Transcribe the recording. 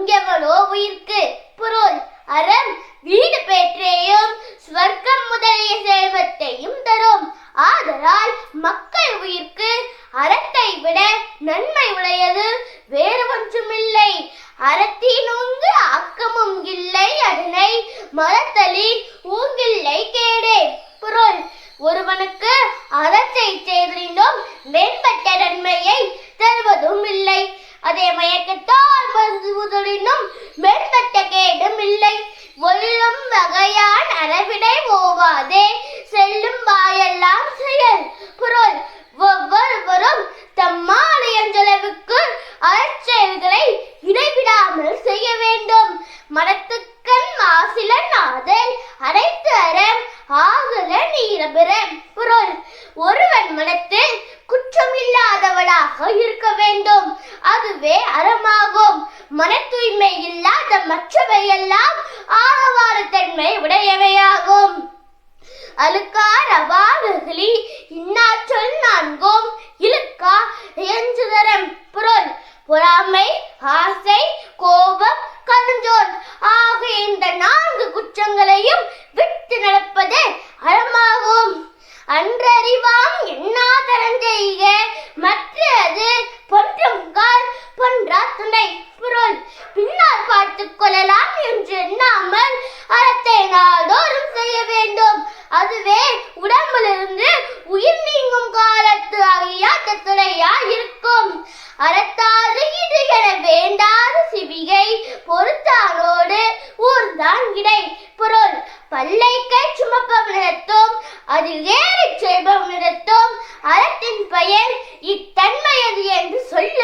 உங்கெவனோ உயிர்க்கு? பொருள் அறம் வீடு பெற்றேயும் ஸ்வர்க்கம் முதலிய செல்வத்தையும் தரும். ஆதலால் மக்கள் உயிர்க்கு அறத்தை விட நன்மை உடையது. வேறு ஒன்றுமில்லை. அறத்தின் உங்கு அக்கமும் இல்லை. அதனை மரத்தலின் ஊங்கில்லை கேடே. பொருள் ஒருவனுக்கு அறத்தை செய்திருந்தோம் மேம்பட்ட நன்மையை வகையான் ஓவாதே செல்லும் வாயெல்லாம் செயல். பொருள் ஒவ்வொருவரும் தம்மாலயஞ்சளவுக்கு அறச்செயல்களை இடைவிடாமல் செய்ய வேண்டும். மனத்துக்கண் மாசிலன் ஆதல் அனைத்து அறம் ஆகுல நீரபிற பொருள் ஒருவன் மனத்தில் குற்றமில்லாதவனாக இருக்க வேண்டும். அதுவே அறமாகும். மன தூய்மை இல்லாத மற்றவையெல்லாம் ஆகவாத தன்மை உடையவையாகும் அழுக்கார் அவாறுகளி இன்னாற்றல் நான்கும் இழுக்கா எஞ்சுதரம் பொருள் பொறாமை ஆசை கோபம் கருஞ்சோல் ஆகிய இந்த நான்கு இடை பொருள். பல்லைக்கை சுமப்பவனிடத்தும் அது ஏறிச் செய்பவனிடத்தும் அறத்தின் பயன் இத்தன்மையது என்று சொல்ல